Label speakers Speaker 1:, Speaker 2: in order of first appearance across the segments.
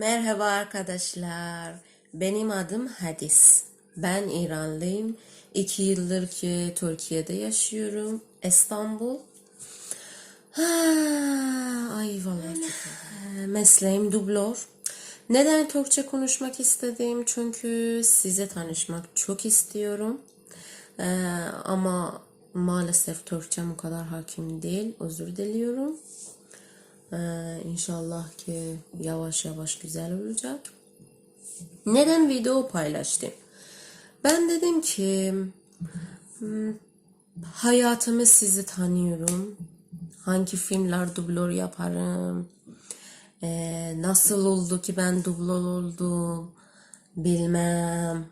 Speaker 1: Merhaba arkadaşlar. Benim adım Hadis. Ben İranlıyım. İki yıldır ki Türkiye'de yaşıyorum. İstanbul. Ha, ay vallahi. Mesleğim dublör. Neden Türkçe konuşmak istedim? Çünkü size tanışmak çok istiyorum. Ee, ama maalesef Türkçem o kadar hakim değil. Özür diliyorum. Ee, inşallah ki yavaş yavaş güzel olacak. Neden video paylaştım? Ben dedim ki hmm, hayatımı sizi tanıyorum. Hangi filmler dublör yaparım? Ee, nasıl oldu ki ben dublör oldum? Bilmem.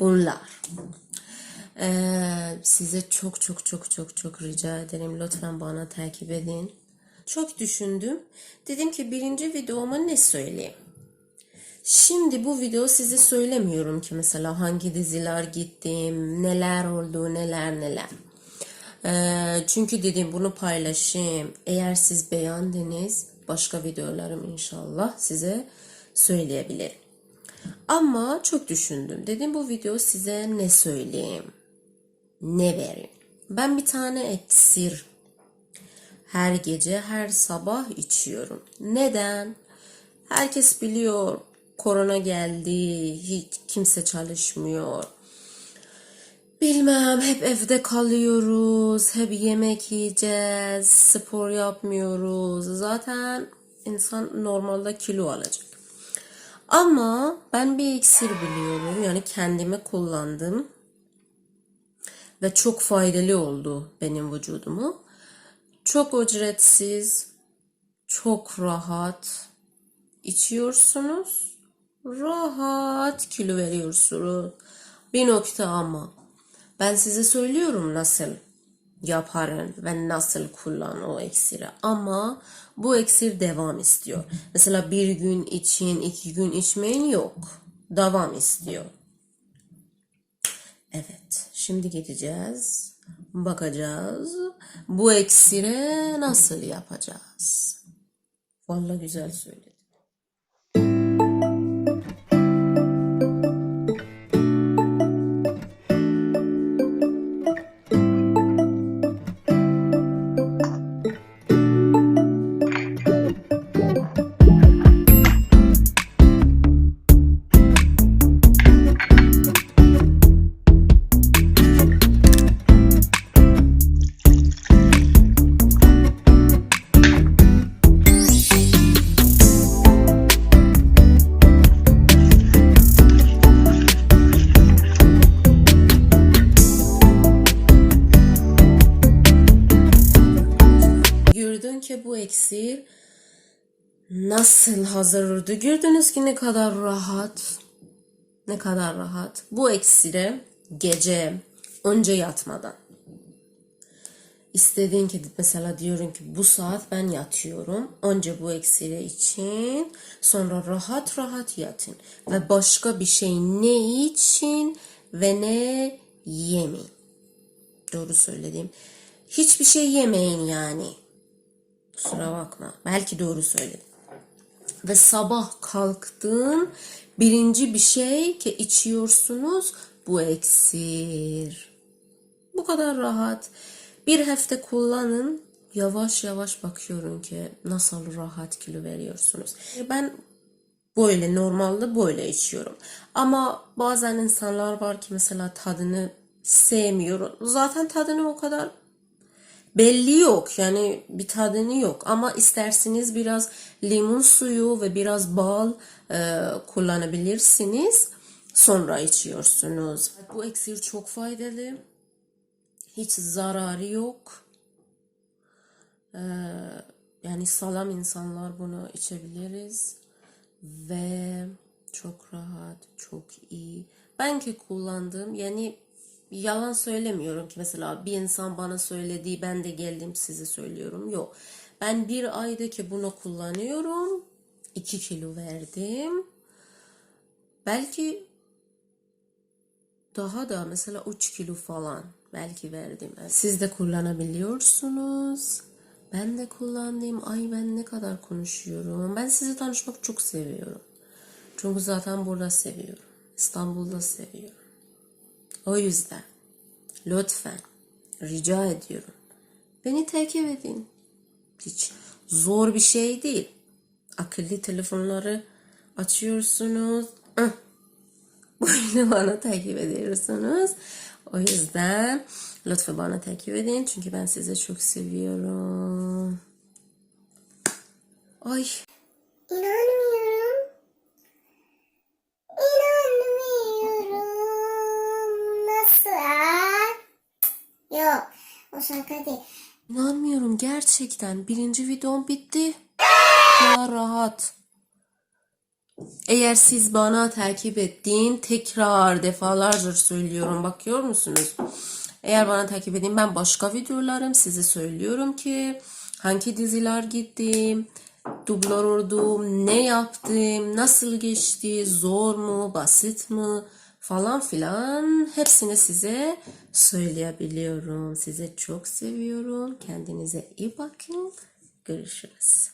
Speaker 1: Bunlar. Ee, size çok çok çok çok çok rica ederim. Lütfen bana takip edin. Çok düşündüm. Dedim ki birinci videoma ne söyleyeyim? Şimdi bu video size söylemiyorum ki mesela hangi diziler gittim, neler oldu, neler neler. Ee, çünkü dedim bunu paylaşayım. Eğer siz beğendiniz başka videolarım inşallah size söyleyebilirim. Ama çok düşündüm. Dedim bu video size ne söyleyeyim? Ne vereyim? Ben bir tane iksir her gece, her sabah içiyorum. Neden? Herkes biliyor korona geldi, hiç kimse çalışmıyor. Bilmem hep evde kalıyoruz, hep yemek yiyeceğiz, spor yapmıyoruz. Zaten insan normalde kilo alacak. Ama ben bir iksir biliyorum. Yani kendime kullandım. Ve çok faydalı oldu benim vücudumu. Çok ücretsiz, çok rahat içiyorsunuz. Rahat kilo veriyorsunuz. Bir nokta ama ben size söylüyorum nasıl yaparın ve nasıl kullan o iksiri. Ama bu iksir devam istiyor. Mesela bir gün için, iki gün içmeyin yok. Devam istiyor. Evet, şimdi gideceğiz. Bakacağız. Bu eksire nasıl yapacağız? Vallahi güzel söyledin. Bu iksir nasıl hazır oldu? Gördünüz ki ne kadar rahat. Ne kadar rahat. Bu iksiri gece önce yatmadan. İstediğin ki mesela diyorum ki bu saat ben yatıyorum. Önce bu iksiri için sonra rahat rahat yatın. Ve başka bir şey ne için ve ne yemeyin. Doğru söyledim. Hiçbir şey yemeyin yani. Kusura bakma. Belki doğru söyledim. Ve sabah kalktın birinci bir şey ki içiyorsunuz bu iksir. Bu kadar rahat. Bir hafta kullanın. Yavaş yavaş bakıyorum ki nasıl rahat kilo veriyorsunuz. Ben böyle normalde böyle içiyorum. Ama bazen insanlar var ki mesela tadını sevmiyor. Zaten tadını o kadar belli yok yani bir tadını yok. Ama isterseniz biraz limon suyu ve biraz bal e, kullanabilirsiniz. Sonra içiyorsunuz. Bu iksir çok faydalı. Hiç zararı yok. E, yani sağlam insanlar bunu içebiliriz. Ve çok rahat çok iyi. Ben ki kullandım yani yalan söylemiyorum ki mesela bir insan bana söylediği ben de geldim size söylüyorum. Yok. Ben bir aydaki bunu kullanıyorum. 2 kilo verdim. Belki daha da mesela 3 kilo falan belki verdim. Siz de kullanabiliyorsunuz. Ben de kullandım. Ay ben ne kadar konuşuyorum. Ben sizi tanışmak çok seviyorum. Çünkü zaten burada seviyorum. İstanbul'da seviyorum. O yüzden lütfen rica ediyorum. Beni takip edin. Hiç zor bir şey değil. Akıllı telefonları açıyorsunuz. Böyle bana takip ediyorsunuz. O yüzden lütfen bana takip edin. Çünkü ben sizi çok seviyorum. Ay
Speaker 2: İnanmıyorum. İnanmıyorum. Nasıl? Yok. O şaka
Speaker 1: inanmıyorum gerçekten. Birinci videom bitti. Ya rahat. Eğer siz bana takip ettiğin tekrar defalarca söylüyorum. Bakıyor musunuz? Eğer bana takip edin ben başka videolarım size söylüyorum ki hangi diziler gittim, dublör oldum, ne yaptım, nasıl geçti, zor mu, basit mi falan filan hepsini size söyleyebiliyorum. Size çok seviyorum. Kendinize iyi bakın. Görüşürüz.